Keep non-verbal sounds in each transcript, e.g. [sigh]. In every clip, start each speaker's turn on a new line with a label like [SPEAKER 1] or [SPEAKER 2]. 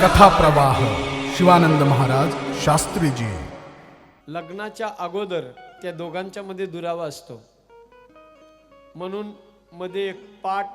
[SPEAKER 1] कथा प्रवाह शिवानंद महाराज शास्त्रीजी.
[SPEAKER 2] लग्नाच्या अगोदर त्या दोघांच्या मध्ये दुरावा असतो. म्हणून मध्ये एक पाट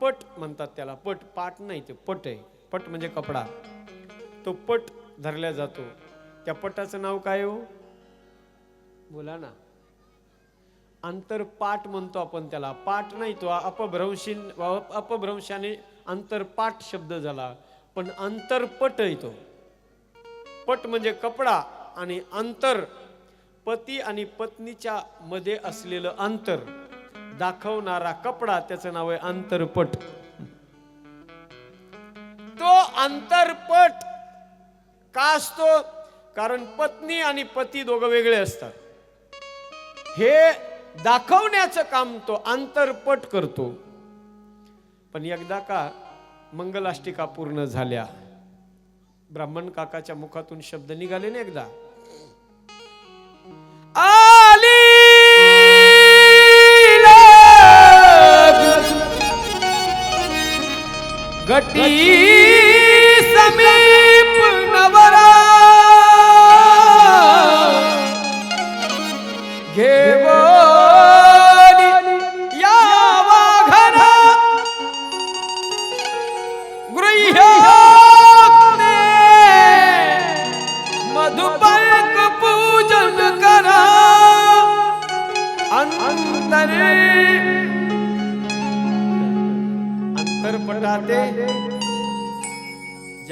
[SPEAKER 2] पट म्हणतात त्याला. पट पाट नाही ते पट आहे. पट म्हणजे कपडा. तो पट धरला जातो. त्या पटाचं नाव काय हो? बोला ना. अंतरपाठ म्हणतो आपण त्याला. पाठ नाही तो अपभ्रंशी अपभ्रंशाने अंतरपाठ शब्द झाला. पण अंतरपट आहे तो. पट म्हणजे कपडा आणि अंतर पती आणि पत्नीच्या मध्ये असलेलं अंतर. दाखवणारा कपडा त्याचं नाव आहे अंतरपट. तो अंतरपट का असतो? कारण पत्नी आणि पती दोघं वेगळे असतात. हे दाखवण्याचं काम तो आंतरपट करतो. पण एकदा का मंगलाष्टिका पूर्ण झाल्या. ब्राह्मण काकाच्या मुखातून शब्द निघाले ना एकदा. आली गटी समीप नवर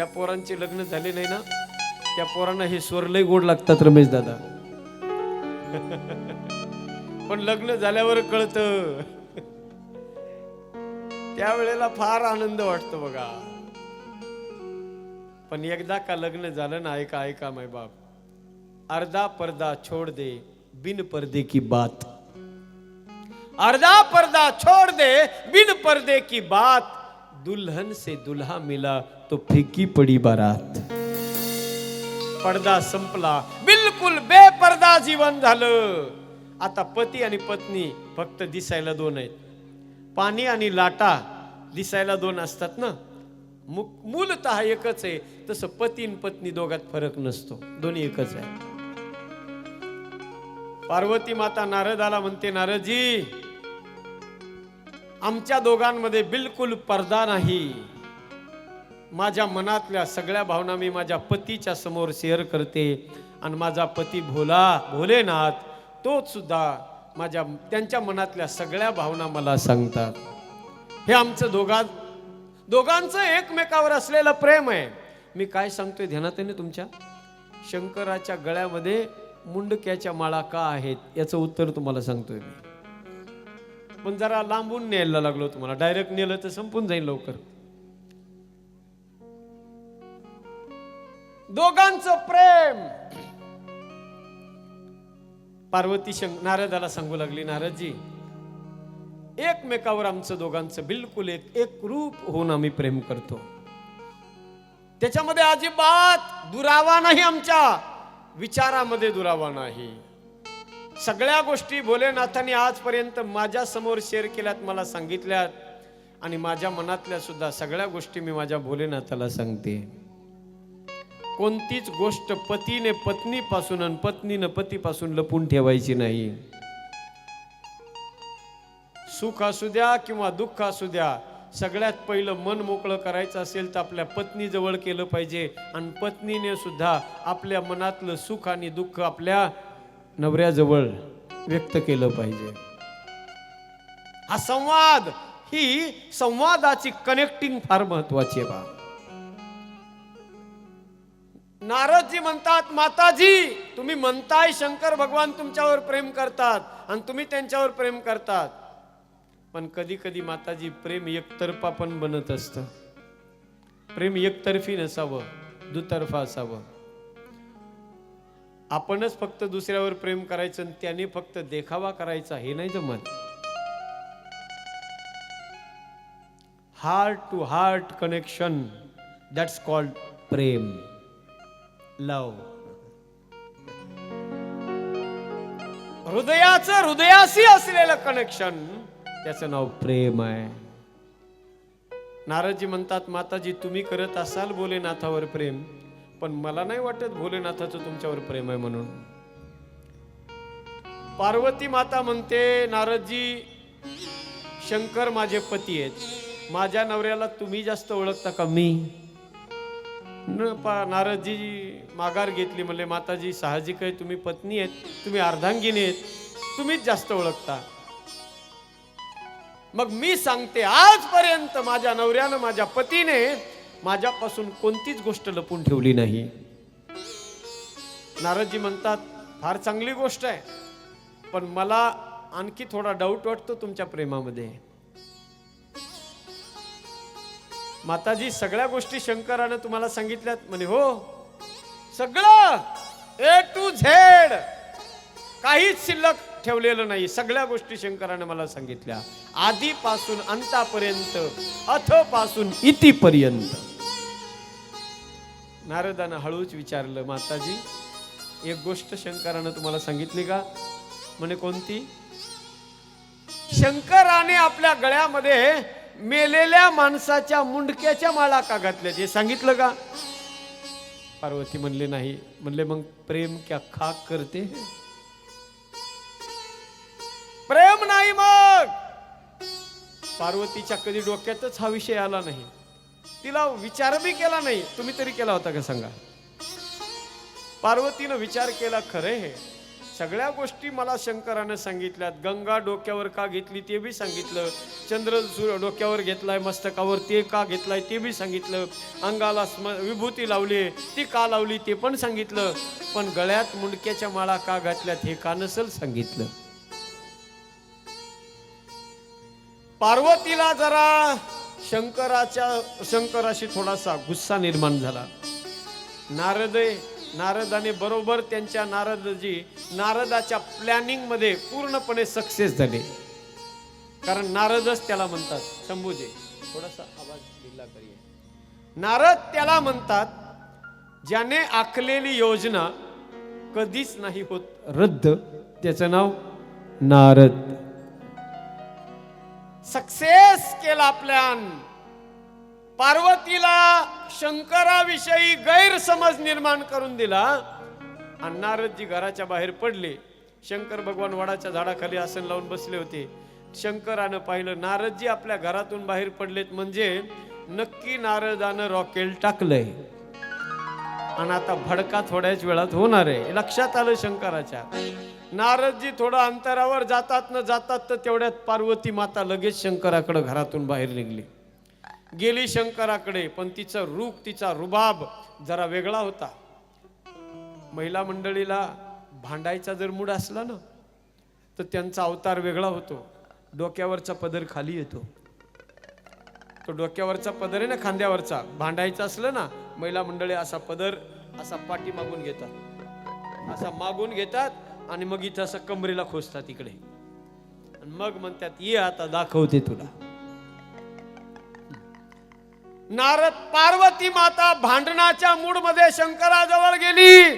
[SPEAKER 2] ज्या पोरांचे लग्न झाले नाही ना त्या पोरांना हे स्वर लय गोड लागतात रमेश दादा. [laughs] पण लग्न झाल्यावर कळत. [laughs] त्यावेळेला फार आनंद वाटतो बघा. पण एकदा का लग्न झालं ना ऐका ऐका माय बाप. अर्धा पर्दा छोड़ दे बिन पर्दे की बात. अर्धा पर्दा छोड़ दे बिन पर्दे की बात. दुल्हन से दुल्हा मिला तो फिकी पडी बारात। पडदा संपला. बिलकुल बेपर्दा जीवन झालं. आता पती आणि पत्नी फक्त दिसायला दोन आहेत. पाणी आणि लाटा दिसायला दोन असतात ना? मु- मूलतः एकच आहे. तसं पती आणि पत्नी दोघात फरक नसतो. दोन्ही एकच आहे. पार्वती माता नारदाला म्हणते नारदजी आमच्या दोघांमध्ये बिलकुल पडदा नाही. माझ्या मनातल्या सगळ्या भावना मी माझ्या पतीच्या समोर शेअर करते. आणि माझा पती भोला भोलेनाथ तोच सुद्धा माझ्या त्यांच्या मनातल्या सगळ्या भावना मला सांगतात. हे आमचं दोघां दोघांचं एकमेकावर असलेलं प्रेम आहे. मी काय सांगतोय ध्यानात आहे ना तुमच्या? शंकराच्या गळ्यामध्ये मुंडक्याच्या माळा का आहेत याचं उत्तर तुम्हाला सांगतोय मी. पण जरा लांबून न्यायला लागलो तुम्हाला. डायरेक्ट नेलं तर संपून जाईल लवकर. दोघांचं प्रेम. पार्वती शंक नारदाला सांगू लागली नारदजी एकमेकावर आमचं दोघांचं बिलकुल एक एक रूप होऊन आम्ही प्रेम करतो. त्याच्यामध्ये अजिबात दुरावा नाही आमच्या. विचारामध्ये दुरावा नाही. सगळ्या गोष्टी भोलेनाथांनी आजपर्यंत माझ्यासमोर शेअर केल्यात मला सांगितल्यात. आणि माझ्या मनातल्या सुद्धा सगळ्या गोष्टी मी माझ्या भोलेनाथाला सांगते. कोणतीच गोष्ट पतीने पत्नीपासून आणि पत्नीनं पतीपासून लपून ठेवायची नाही. सुख असू द्या किंवा दुःख असू द्या सगळ्यात पहिलं मन मोकळं करायचं असेल तर आपल्या पत्नीजवळ केलं पाहिजे आणि पत्नीने सुद्धा आपल्या मनातलं सुख आणि दुःख आपल्या नवऱ्याजवळ व्यक्त केलं पाहिजे. हा संवाद ही संवादाची कनेक्टिंग फार महत्वाची आहे बा. नारदजी म्हणतात माताजी तुम्ही म्हणताय शंकर भगवान तुमच्यावर प्रेम करतात आणि तुम्ही त्यांच्यावर प्रेम करतात. पण कधी कधी माताजी प्रेम एकतर्फा पण बनत असतं. प्रेम एकतर्फी नसावं दुतर्फा असावं. आपणच फक्त दुसऱ्यावर प्रेम करायचं आणि त्याने फक्त देखावा करायचा हे नाही जमत. Heart to heart connection that's called Prem. Love. हृदयाचं हृदयाशी असलेलं कनेक्शन त्याचं नाव प्रेम आहे. नारदजी म्हणतात माताजी तुम्ही करत असाल भोलेनाथावर प्रेम पण मला नाही वाटत भोलेनाथाचं तुमच्यावर प्रेम आहे म्हणून. पार्वती माता म्हणते नारदजी शंकर माझे पती आहेत. माझ्या नवऱ्याला तुम्ही जास्त ओळखता का? मी. न पा नारदजी माघार घेतली म्हणले माताजी साहजिक आहे तुम्ही पत्नी आहेत तुम्ही अर्धांगिनी आहेत तुम्हीच जास्त ओळखता. मग मी सांगते आजपर्यंत माझ्या नवऱ्यानं माझ्या पतीने माझ्यापासून कोणतीच गोष्ट लपून ठेवली नाही. नारदजी म्हणतात फार चांगली गोष्ट आहे पण मला आणखी थोडा डाऊट वाटतो तुमच्या प्रेमामध्ये. माताजी सगळ्या गोष्टी शंकरानं तुम्हाला सांगितल्यात. म्हणे हो सगळं ए टू झेड काहीच शिल्लक ठेवलेलं नाही. सगळ्या गोष्टी शंकराने मला सांगितल्या. आधीपासून अंतापर्यंत अथपासून इतिपर्यंत. नारदानं हळूच विचारलं माताजी एक गोष्ट शंकरानं तुम्हाला सांगितली का? म्हणे कोणती? शंकराने आपल्या गळ्यामध्ये मेलेल्या माणसाच्या मुंडक्याच्या माळा का घातल्या ते सांगितलं का? पार्वती म्हणले नाही. म्हणले मग प्रेम क्या खाक करते प्रेम नाही मग. पार्वतीच्या कधी डोक्यातच हा विषय आला नाही. तिला विचार बी केला नाही. तुम्ही तरी केला होता का सांगा? पार्वतीनं विचार केला खरे हे सगळ्या गोष्टी मला शंकरानं सांगितल्यात. गंगा डोक्यावर का घेतली ते बी सांगितलं. चंद्र सूर्य डोक्यावर घेतलाय मस्तकावर ते का घेतलाय ते बी सांगितलं. अंगाला स्म विभूती लावली ती का लावली ते पण सांगितलं. पण गळ्यात मुंडक्याच्या माळा का घातल्यात हे का नसल सांगितलं? पार्वतीला जरा शंकराच्या शंकराशी थोडासा गुस्सा निर्माण झाला. नारदय नारदाने बरोबर त्यांच्या नारदजी नारदाच्या प्लॅनिंगमध्ये पूर्णपणे सक्सेस झाले. कारण नारदच त्याला म्हणतात शंभूजी थोडासा आवाज दिला करूया नारद त्याला म्हणतात ज्याने आखलेली योजना कधीच नाही होत रद्द. त्याचं नाव नारद. सक्सेस केला प्लॅन पार्वतीला शंकराविषयी गैरसमज निर्माण करून दिला आणि नारदजी घराच्या बाहेर पडले. शंकर भगवान वडाच्या झाडाखाली आसन लावून बसले होते. शंकरानं पाहिलं नारदजी आपल्या घरातून बाहेर पडलेत म्हणजे नक्की नारदानं रॉकेल टाकलंय. आणि आता भडका थोड्याच वेळात होणार आहे. लक्षात आलं शंकराच्या. नारदजी थोडं अंतरावर जातात न जातात तर तेवढ्यात पार्वती माता लगेच शंकराकडे घरातून बाहेर निघली. गेली शंकराकडे पण तिचं रूप तिचा रुबाब जरा वेगळा होता. महिला मंडळीला भांडायचा जर मूड असला ना तर त्यांचा अवतार वेगळा होतो. डोक्यावरचा पदर खाली येतो. तो डोक्यावरचा पदर आहे ना खांद्यावरचा. भांडायचा असलं ना महिला मंडळी असा पदर असा पाठी मागून घेतात. असा मागून घेतात आणि मग इथं असं कमरेला खोसतात इकडे. आणि मग म्हणतात ये आता दाखवते तुला. नारद पार्वती माता भांडणाच्या मूडमध्ये शंकराजवळ गेली.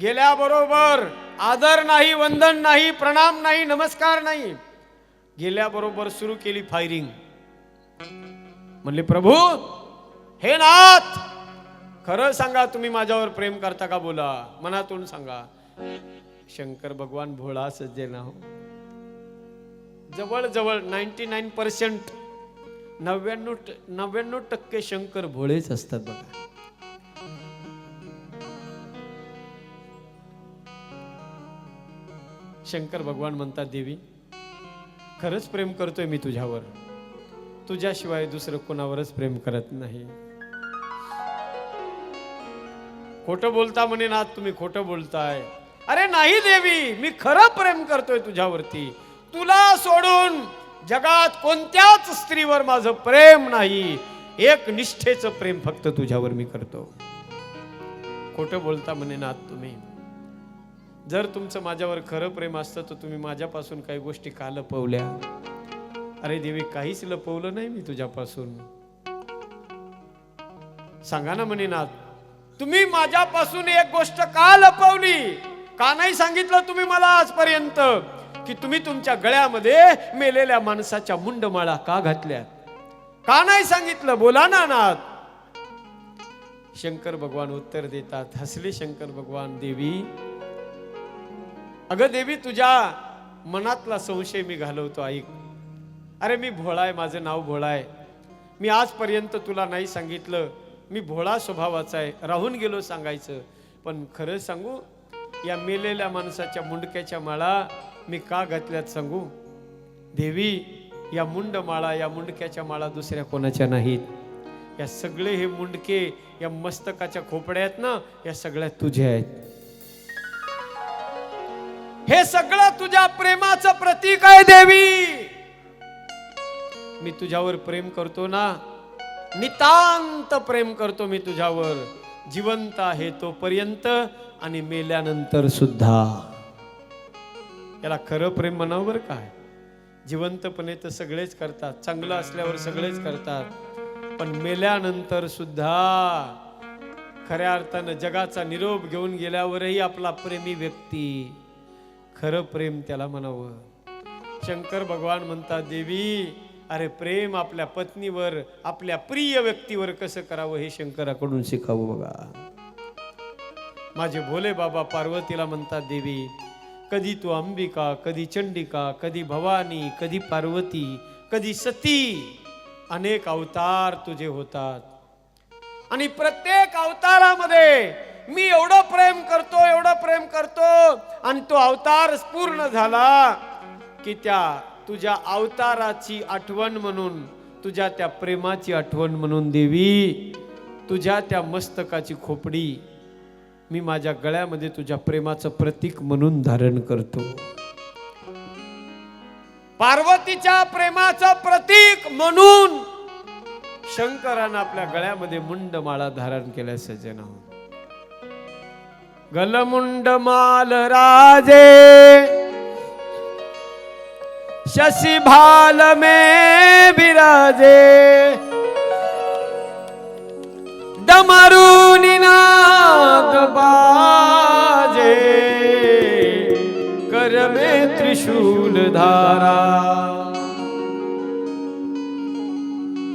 [SPEAKER 2] गेल्याबरोबर आदर नाही वंदन नाही प्रणाम नाही नमस्कार नाही. गेल्याबरोबर सुरू केली फायरिंग. म्हणले प्रभू हे नाथ खरं सांगा तुम्ही माझ्यावर प्रेम करता का बोला? मनातून सांगा. शंकर भगवान भोळा सज्जन हो. जवळ जवळ नाईन्टी नाईन पर्सेंट नव्याण्णव नव्याण्णव टक्के शंकर भोळेच असतात बघा. शंकर भगवान म्हणतात देवी खरंच प्रेम करतोय मी तुझ्यावर. तुझ्याशिवाय दुसरं कोणावरच प्रेम करत नाही. खोटं बोलता म्हणे ना तुम्ही खोटं बोलताय. अरे नाही देवी मी खरं प्रेम करतोय तुझ्यावरती. तुला सोडून जगात कोणत्याच स्त्रीवर माझं प्रेम नाही. एक निष्ठेचं प्रेम फक्त तुझ्यावर मी करतो. खोटं बोलता म्हणे ना तुम्ही. जर तुमचं माझ्यावर खरं प्रेम असतं तर तुम्ही माझ्यापासून काही गोष्टी का लपवल्या? अरे देवी काहीच लपवलं नाही मी तुझ्यापासून. सांगा ना म्हणे नाथ तुम्ही माझ्यापासून एक गोष्ट का लपवली? का नाही सांगितलं तुम्ही मला आजपर्यंत? की तुम्ही तुमच्या गळ्यामध्ये मेलेल्या माणसाच्या मुंडमाळा का घातल्या का नाही सांगितलं? बोला ना नाथ शंकर भगवान उत्तर देतात हसले शंकर भगवान देवी. अगं देवी तुझ्या मनातला संशय मी घालवतो ऐक. अरे मी भोळा आहे माझं नाव भोळा आहे मी आजपर्यंत तुला नाही सांगितलं. मी भोळा स्वभावाचा आहे. राहून गेलो सांगायचं. पण खरं सांगू या मेलेल्या माणसाच्या मुंडक्याच्या माळा मी का घातल्यात सांगू? देवी या मुंड माळा या मुंडक्याच्या माळा दुसऱ्या कोणाच्या नाहीत? या सगळे हे मुंडके या मस्तकाच्या खोपड्या आहेत ना या सगळ्या तुझ्या आहेत. हे सगळं तुझ्या प्रेमाचं प्रतीक आहे देवी. मी तुझ्यावर प्रेम करतो ना नितांत प्रेम करतो मी तुझ्यावर. जिवंत आहे तोपर्यंत आणि मेल्यानंतर सुद्धा. याला खरं प्रेम म्हणावं बरं काय जिवंतपणे तर सगळेच करतात. चांगलं असल्यावर सगळेच करतात. पण मेल्यानंतर सुद्धा खऱ्या अर्थानं जगाचा निरोप घेऊन गेल्यावरही आपला प्रेमी व्यक्ती खरं प्रेम त्याला म्हणावं. शंकर भगवान म्हणतात देवी अरे प्रेम आपल्या पत्नीवर आपल्या प्रिय व्यक्तीवर कसं करावं हे शंकराकडून शिकावं बघा. माझे भोले बाबा पार्वतीला म्हणतात देवी कधी तू अंबिका कधी चंडिका कधी भवानी कधी पार्वती कधी सती. अनेक अवतार तुझे होतात. आणि प्रत्येक अवतारामध्ये मी एवढं प्रेम करतो एवढं प्रेम करतो आणि तो अवतार पूर्ण झाला की त्या तुझ्या अवताराची आठवण म्हणून तुझ्या त्या प्रेमाची आठवण म्हणून देवी तुझ्या त्या मस्तकाची खोपडी मी माझ्या गळ्यामध्ये तुझ्या प्रेमाचं प्रतीक म्हणून धारण करतो. पार्वतीच्या प्रेमाचं प्रतीक म्हणून शंकरानं आपल्या गळ्यामध्ये मुंडमाळा धारण केल्या सज्जन हो. गलमुंड माल राजे शशि भाल में विराजे डमरू नाद बाजे कर में त्रिशूल धारा